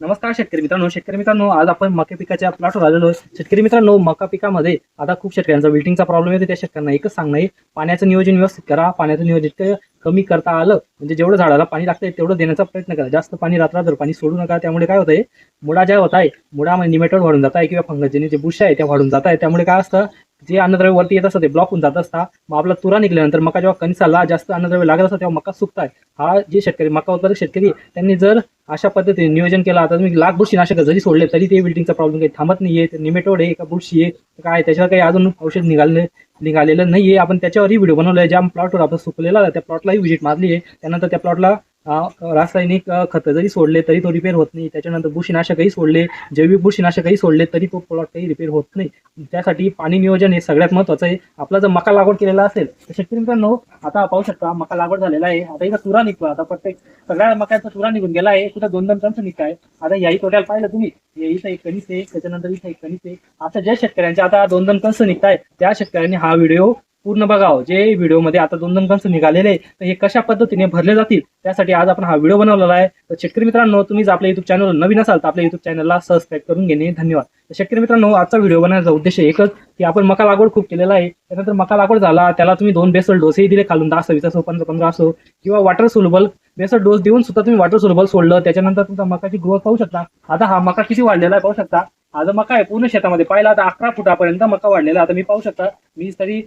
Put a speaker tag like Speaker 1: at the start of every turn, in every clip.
Speaker 1: नमस्कार शेतकरी मित्रांनो. शेतकरी मित्रांनो आज आपण मका पिकाच्या प्लॉटवर आलेलो आहे शेतकरी मित्रांनो मका पिकामध्ये आता खूप शेतकऱ्यांचा विल्टिंगचा प्रॉब्लेम येतो. त्या शेतकऱ्यांना एकच सांगणं आहे पाण्याचं नियोजन व्यवस्थित करा. पाण्याचं नियोजन कमी करता आलं म्हणजे जेवढं झाडाला पाणी लागतंय तेवढं देण्याचा प्रयत्न करा. जास्त पाणी रात्रभर पाणी सोडू नका. त्यामुळे काय होतंय मुळा ज्या होत आहे मुळामध्ये निमेटोड वाढून जात आहे किंवा फंगसजन्य जे बुश आहे त्या वाढून जात आहे त्यामुळे काय असतं जे अन्नद्रव्य वरती येत असतं ते ब्लॉक होऊन जात असता. मग आपला तुरा निघल्यानंतर मका जेव्हा कणसाला जास्त अन्नद्रव्य लागत असतं तेव्हा मका सुकताय. हा जे शेतकरी मका उत्पादक शेतकरी त्यांनी जर अशा पद्धतीने नियोजन केलं आता तुम्ही लाख बुरशीनाशक जरी सोडले तरी ते बिल्डिंगचा प्रॉब्लेम काही थांबत नाहीये. आहे निमेटोड आहे का बुरशी आहे काय त्याच्यावर काही अजून औषध निघाले निघालेलं नाहीये. आपण त्याच्यावरही व्हिडिओ बनवला आहे ज्या प्लॉटवर आपण सुकलेला त्या प्लॉटलाही व्हिजिट मारली आहे त्यानंतर त्या प्लॉटला रासायनिक खतं जरी सोडले तरी तो रिपेअर होत नाही. त्याच्यानंतर बुरशीनाशकही सोडले. जैविक बुरशीनाशकही सोडले तरी तो प्लॉट काही रिपेअर होत नाही. त्यासाठी पाणी नियोजन हे सगळ्यात महत्त्वाचं आहे. आपला जर मका लागवड केलेला असेल तर शेतकरी मित्रांनो आता पाहू शकता मका लागवड झालेला आहे. आता इथं तुरा निघतो आता प्रत्येक सगळ्या मक्याचा तुरा निघून गेला आहे. कुठं दोन दोन कंस निघताय. आता याही तोट्याला पाहिलं तुम्ही. इथं एक कणीस आहे. त्याच्यानंतर इथं एक कणीस आहे. आता ज्या शेतकऱ्यांचे आता दोन दोन कंस निघताय त्या शेतकऱ्यांनी हा व्हिडिओ पूर्ण बघावं हो, जे व्हिडिओमध्ये आता दोन दोन कंस निघालेले आहे, तर हे कशा पद्धतीने भरले जातील त्यासाठी आज आपण हा व्हिडिओ बनवलेला आहे. तर शेतकरी मित्रांनो तुम्ही जर आपल्या युट्यूब चॅनल नवीन असाल तर आपल्या युट्यूब चॅनलला सबस्क्राईब करून घेणे धन्यवाद. तर शेतकरी मित्रांनो हो, आजचा व्हिडिओ बनवण्याचा उद्देश एकच की आपण मका लागवड खूप केलेला आहे. त्यानंतर मका लागवड झाला त्याला तुम्ही दोन बेसल डोसही दिले खालून दहा सव्वीस असो पंधरा पंधरा असो किंवा वॉटर सोलबल बेसल डोस देऊन सुद्धा तुम्ही वॉटर सोलबल सोडलं त्याच्यानंतर तुमचा मकाची ग्रोथ पाहू शकता. आता हा मका किती वाढलेला आहे पाहू शकता. आज मका आहे पूर्ण शेतामध्ये. पाहिला आता अकरा फुटापर्यंत मका वाढलेला आता मी पाहू शकता मी तरी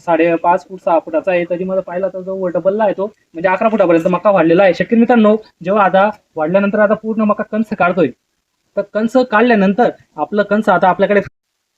Speaker 1: साडे पाच फूट सहा फुटाचा आहे. तरी मला पाहिला तर जो डबलला आहे तो. म्हणजे अकरा फुटापर्यंत मका वाढलेला आहे. शेतकरी मित्रांनो जेव्हा आता वाढल्यानंतर आता पूर्ण मका कंस काढतोय. तर कंस काढल्यानंतर आपलं कंस आता आपल्याकडे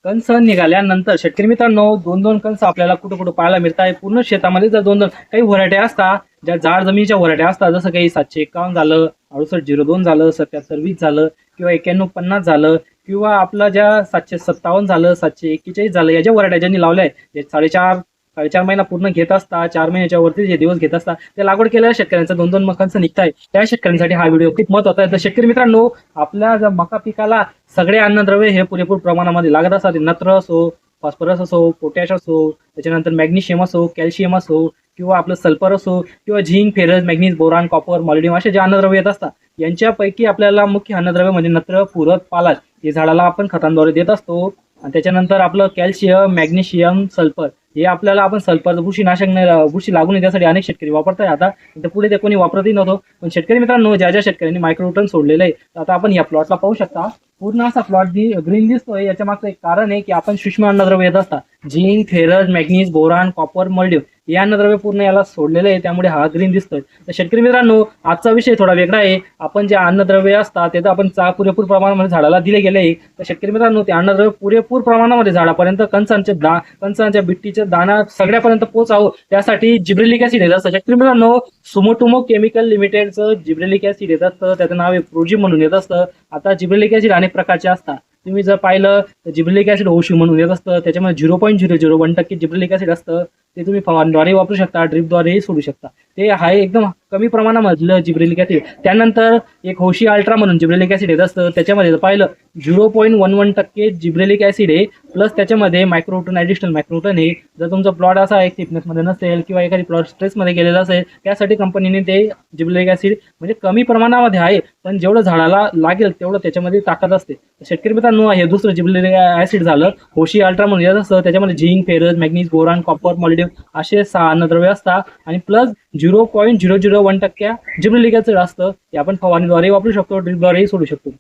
Speaker 1: कंस निघाल्यानंतर शेतकरी मित्रांनो दोन दोन कंस आपल्याला कुठं कुठं पाहायला मिळत आहे. पूर्ण शेतामध्ये जर दोन दोन काही व्हरायटी असतात ज्या जाड जमिनीच्या व्हरायटी असतात जसं काही सातशे एकावन्न झालं अडुसष्ट झिरो दोन झालं सत्याहत्तर वीस झालं किंवा एक्क्याण्णव पन्नास झालं किंवा आपलं ज्या सातशे सत्तावन्न झालं सातशे एक्केचाळीस झालं या ज्या व्हरायट्या ज्यांनी लावल्या आहेत साडेचार साडेचार महिना पूर्ण घेत असता चार महिन्याच्या वरती जे दिवस घेत असता ते लागवड केलेल्या शेतकऱ्यांचं दोन दोन मकांचं निघताय. त्या शेतकऱ्यांसाठी हा व्हिडिओ खूप महत्त्वाचा आहे. तर शेतकरी मित्रांनो आपल्या ज्या मका पिकाला सगळे अन्नद्रव्य हे पुरेपूर प्रमाणामध्ये लागत असतात. नत्र असो फॉस्फरस असो पोटॅश असो त्याच्यानंतर मॅग्नेशियम असो कॅल्शियम असो किंवा आपलं सल्फर असो किंवा zinc ferrous manganese boron copper molybdenum असे जे अन्नद्रव्य येत असतात यांच्यापैकी आपल्याला मुख्य अन्नद्रव्य म्हणजे नत्र पुरत पालाश हे झाडाला आपण खतांद्वारे देत असतो. आणि त्याच्यानंतर आपलं कॅल्शियम मॅग्नेशियम सल्फर हे आपल्याला आपण सल्फर बुरशीनाशक नाही- बुरशी लागून येण्यासाठी अनेक शेतकरी वापरताय आता तर पुढे ते कोणी वापरतही नव्हतो. पण शेतकरी मित्रांनो ज्या ज्या शेतकऱ्यांनी मायक्रोटन सोडलेलं आहे तर आता आपण या प्लॉटला पाहू शकता. पूर्ण असा प्लॉट ग्रीन दिसतोय याच्या मागचं एक कारण आहे की आपण सूक्ष्म अन्नद्रव्य येत असतात zinc ferrous manganese boron copper molybdenum हे अन्नद्रव्य पूर्ण याला सोडलेलं आहे त्यामुळे हा ग्रीन दिसतोय. तर शेतकरी मित्रांनो आजचा विषय थोडा वेगळा आहे. आपण जे अन्नद्रव्य असतात ते तर आपण चा पुरेपूर प्रमाणामध्ये झाडाला दिले गेले आहे. तर शेतकरी मित्रांनो ते अन्नद्रव्य पुरेपूर प्रमाणामध्ये झाडापर्यंत कंचांच्या दा कंचांच्या बिट्टीच्या दाना सगळ्यापर्यंत पोचावं त्यासाठी जिब्रेलिक ॲसिड येत. असतं शेतकरी मित्रांनो सुमोटुमो केमिकल लिमिटेडचं जिब्रेलिक ॲसिड येत असतं. त्याचं नाव आहे प्रोजी म्हणून येत असतं. आता जिब्रेलिक ॲसिड अनेक प्रकारचे असतात. तुम्ही जर पाहिलं तर जिब्रेलिक ॲसिड ओशी म्हणून येत असतं. त्याच्यामध्ये zero point zero zero one टक्के जिब्रेलिक ॲसिड असतं. ते तुम्ही फवारणीद्वारे वापरू शकता ड्रिपद्वारेही सोडू शकता. ते आहे एकदम कमी प्रमाणामधलं जिब्रेलिक ॲसिड. त्यानंतर एक होशी अल्ट्रा म्हणून जिब्रेलिक ॲसिड येत असतं. त्याच्यामध्ये जर पाहिलं झिरो पॉईंट वन वन टक्के जिब्रेलिक ॲसिड आहे. प्लस त्याच्यामध्ये मायक्रोटन ॲडिशनल मायक्रोटन आहे. जर तुमचा प्लॉट असा एक थिकनेसमध्ये नसेल किंवा एखादी प्लॉट स्ट्रेसमध्ये गेलेला असेल त्यासाठी कंपनीने ते जिब्रेलिक ॲसिड म्हणजे कमी प्रमाणामध्ये आहे. पण जेवढं झाडाला लागेल तेवढं त्याच्यामध्ये ताकद असते. शेतकरी मित्रांनो हे दुसरं जिब्रेलिक ॲसिड झालं. होशी अल्ट्रा म्हणून येत असतं. त्याच्यामध्ये zinc ferrous manganese boron copper molybdenum असे सहा अन्नद्रव्य असतात. आणि plus zero point zero zero one टक्क्या जिब्रेलिक ऍसिड असतं ते आपण फवारणीद्वारे वापरू शकतो ड्रिपद्वारेही सोडू शकतो.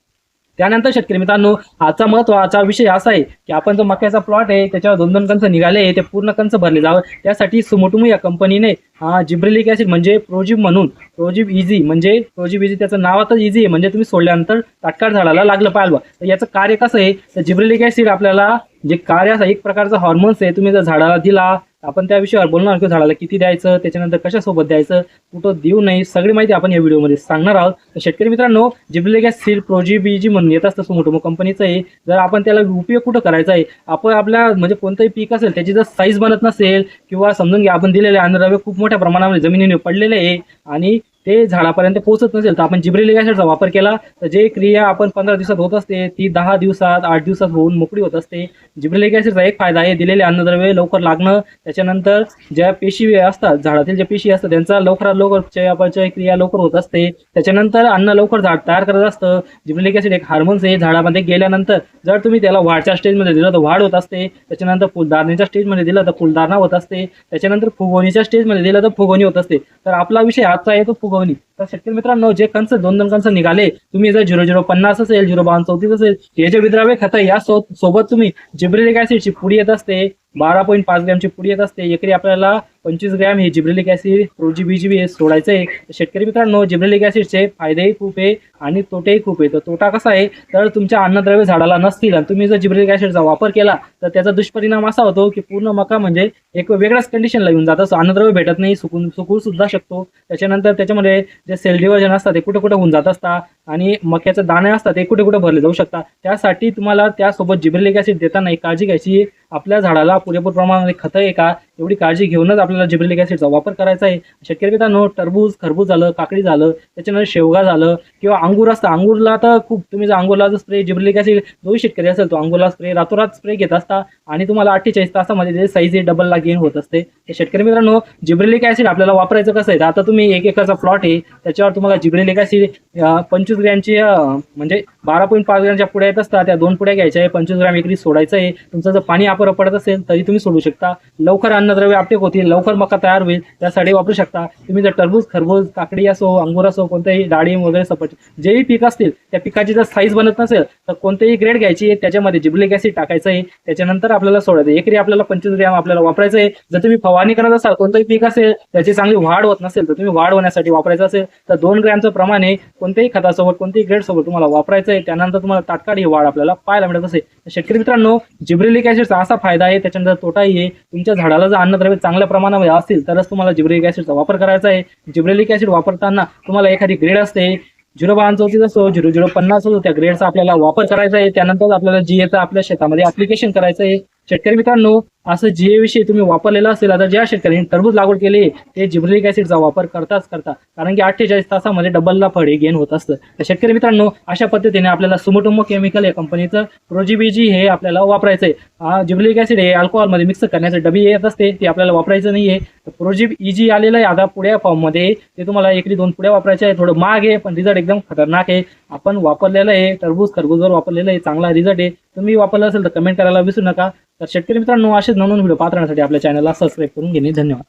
Speaker 1: त्यानंतर शेतकरी मित्रांनो आजचा महत्त्वाचा विषय असा आहे की आपण जो मक्याचा प्लॉट आहे त्याच्यावर दोन दोन कंच निघाले ते पूर्ण कंच भरले जावं. त्यासाठी सुमोटुमू या कंपनीने हा ॲसिड म्हणजे प्रोजिब म्हणून प्रोजिब इझी म्हणजे प्रोजिब इझी त्याचं नावातच इझी आहे म्हणजे तुम्ही सोडल्यानंतर तात्काळ झाडाला लागलं पाहिलं तर याचं कार्य कसं आहे? तर जिब्रिलिक ॲसिड आपल्याला जे कार्य असं एक प्रकारचा हॉर्मोन्स आहे तुम्ही जर झाडाला दिला आपण त्या विषयावर बोलणार की झाडाला किती द्यायचं त्याच्यानंतर कशासोबत द्यायचं कुठं देऊ नये सगळी माहिती आपण या व्हिडिओमध्ये सांगणार आहोत. तर शेतकरी मित्रांनो जिब्रेलिक ऍसिड प्रोजिबीजी म्हणून येत असतं सुमोटोमो कंपनीचं आहे जर आपण त्याला उपयोग कुठं करायचा आहे आपण आपल्या म्हणजे कोणतंही पीक असेल त्याची जर साईज बनत नसेल किंवा समजून घ्या आपण दिलेले अन्नद्रव्य खूप मोठ्या प्रमाणामध्ये जमिनीने पडलेले आहे आणि ते झाडापर्यंत पोहोचत नसेल तर आपण जिब्रेलिक ॲसिडचा वापर केला तर जे क्रिया आपण पंधरा दिवसात होत असते ती दहा दिवसात आठ दिवसात होऊन मोकळी होत असते. जिब्रेलिक ॲसिडचा एक फायदा आहे दिलेले अन्नद्रव्य लवकर लागणं त्याच्यानंतर ज्या पेशी असतात झाडातील ज्या पेशी असतात त्यांचा लवकरात लवकर चयापचय क्रिया लवकर होत असते. त्याच्यानंतर अन्न लवकर झाड तयार करत असतं. जिब्रेलिक ॲसिड एक हार्मोन्स आहे झाडामध्ये गेल्यानंतर जर तुम्ही त्याला वाढच्या स्टेजमध्ये दिलं तर वाढ होत असते. त्याच्यानंतर फुलदारणीच्या स्टेजमध्ये दिलं तर फुलदारणा होत असते. त्याच्यानंतर फुगवणीच्या स्टेजमध्ये दिलं तर फुगवणी होत असते. तर आपला विषय आजचा आहे तो फुगवणी तर शेतकरी मित्रांनो जे कंस दोन दोन कंस निघाले तुम्ही जर झिरो झिरो पन्नास असेल झिरो बावन्न चौतीस असेल हे जे विद्राव्य खत या सो सोबत तुम्ही जिब्रेलिक ऍसिडची पुडी येत असते बारा पॉईंट पाच ग्रॅमची पुडी येत असते. एकरी आपल्याला पंचवीस ग्रॅम हे जिब्रेलिक ॲसिड प्रोजी बी हे सोडायचं आहे. शेतकरी मित्रांनो जिब्रेलिक ॲसिडचे फायदेही खूप आहे आणि तोटेही खूप आहे. तर तोटा कसा आहे? तर तुमच्या अन्नद्रव्य झाडाला नसतील आणि तुम्ही जर जिब्रेलिक ॲसिडचा वापर केला तर त्याचा दुष्परिणाम असा होतो की पूर्ण मका म्हणजे एक वेगळ्याच कंडिशनला येऊन जातं. अन्नद्रव्य भेटत नाही सुकून सुकू सुद्धा शकतो. त्याच्यानंतर त्याच्यामध्ये जे सेल डिव्हर्जन असतात ते कुठे कुठे होऊन जात असतात आणि मक्याचे दाणे असतात ते कुठे कुठे भरले जाऊ शकतात. त्यासाठी तुम्हाला त्यासोबत जिब्रेलिक ॲसिड देताना एक काळजी घ्यायची. आपल्या झाडाला पुरेपूर प्रमाणामध्ये खतं आहे का? एवढी काळजी घेऊनच आपल्याला जिब्रेलिक ॲसिडचा वापर करायचा आहे. शेतकरी मित्रांनो टरबूज खरबूज झालं काकडी झालं त्याच्यानंतर शेवगा झालं किंवा अंगूर असतं. अंगूरला तर खूप तुम्ही जर अंगूरला जर स्प्रे जिब्रेलिक ॲसिड दोही शेतकरी असेल तो अंगूरला स्प्रे रातोरात स्प्रे घेत असता आणि तुम्हाला अठ्ठेचाळीस तासामध्ये जे साईज डबलला गेन होत असते. तर शेतकरी मित्रांनो जिब्रेलिक ॲसिड आपल्याला वापरायचं कसं आहे? तर आता तुम्ही एक एकरचा प्लॉट आहे त्याच्यावर तुम्हाला जिब्रेलिक ॲसिड पंचवीस ग्रॅमची म्हणजे बारा पॉईंट पाच ग्रॅमच्या पुड्या येत असतात. त्या दोन पुड्या घ्यायच्या आहे पंचवीस ग्रॅम एकरी सोडायचं आहे. तुमचं जर पाणी अपुरं पडत असेल तरी तुम्ही सोडू शकता. लवकर अन्नद्रव्य आपटेक होतील लवकर मका तयार होईल. त्यासाठी वापरू शकता. तुम्ही जर टरबूज खरबूज काकडी असो अंगूर असो कोणत्याही डाळिंब वगैरे सपट जेही पीक असतील त्या पिकाची जर साईज बनत नसेल तर कोणतेही ग्रेड घ्यायची त्याच्यामध्ये जिब्लिक ॲसिड टाकायचं आहे त्याच्यानंतर आपल्याला सोडायचं आहे. एकरी आपल्याला पंचवीस ग्रॅम आपल्याला वापरायचं आहे जर तुम्ही फवारणी करत असाल कोणतंही पीक असेल त्याची चांगली वाढ होत नसेल तर तुम्ही वाढ होण्यासाठी वापरायचं असेल तर दोन ग्रॅमचं प्रमाण आहे कोणत्याही खतासोबत कोणत्याही ग्रेडसोबत तुम्हाला वापरायचं आहे त्यानंतर तुम्हाला तात्काळ ही वाढ आपल्याला पाहायला मिळत असेल. शेतकरी मित्रांनो जिब्रिलिक ॲसिडचा असा फायदा आहे त्याच्यानंतर तोटाही आहे. तुमच्या झाडाला जर अन्नद्रव्य चांगल्या प्रमाणामध्ये असतील तरच तुम्हाला जिब्रेलिक ॲसिडचा वापर करायचा आहे. जिब्रेलिक ॲसिड वापरताना तुम्हाला एखादी ग्रेड असते झिरो बावन्न चौतीस असो झिरो झिरो पन्नास असो त्या ग्रेडचा आपल्याला वापर करायचा आहे. त्यानंतर आपल्याला जीएचा आपल्या शेतामध्ये ऍप्लिकेशन करायचं आहे. शेतकरी मित्रांनो असं जे विषयी तुम्ही वापरलेलं असेल आता ज्या शेतकऱ्यांनी टरबूज लागवड केली आहे, ते जिब्रेलिक ऍसिडचा वापर करताच करता कारण की अठ्ठेचाळीस तासामध्ये डबलला फळ हे गेन होत असतं. तर शेतकरी मित्रांनो अशा पद्धतीने आपल्याला सुमोटोमो केमिकल या कंपनीचं प्रोजीबीजी हे आपल्याला वापरायचं आहे जिब्रेलिक ऍसिड हे अल्कोहलमध्ये मिक्स करण्याचे डबी येत असते ते आपल्याला वापरायचं नाही आहे प्रोजीब इजी आलेलं आहे आता पुढ्या फॉर्ममध्ये. ते तुम्हाला एकरी दोन पुढ्या वापरायचे आहे थोडं महाग आहे पण रिझल्ट एकदम खतरनाक आहे. आपण वापरलेलं आहे टरबूज खरबूजवर वापरलेलं आहे चांगला रिझल्ट आहे. तुम्ही वापरलं असेल तर कमेंट करायला विसरू नका. तर शेतकरी मित्रांनो असे असेच नवीन व्हिडिओ पाहत राहण्यासाठी आपल्या चॅनलला सबस्क्राईब करून घेणे. धन्यवाद.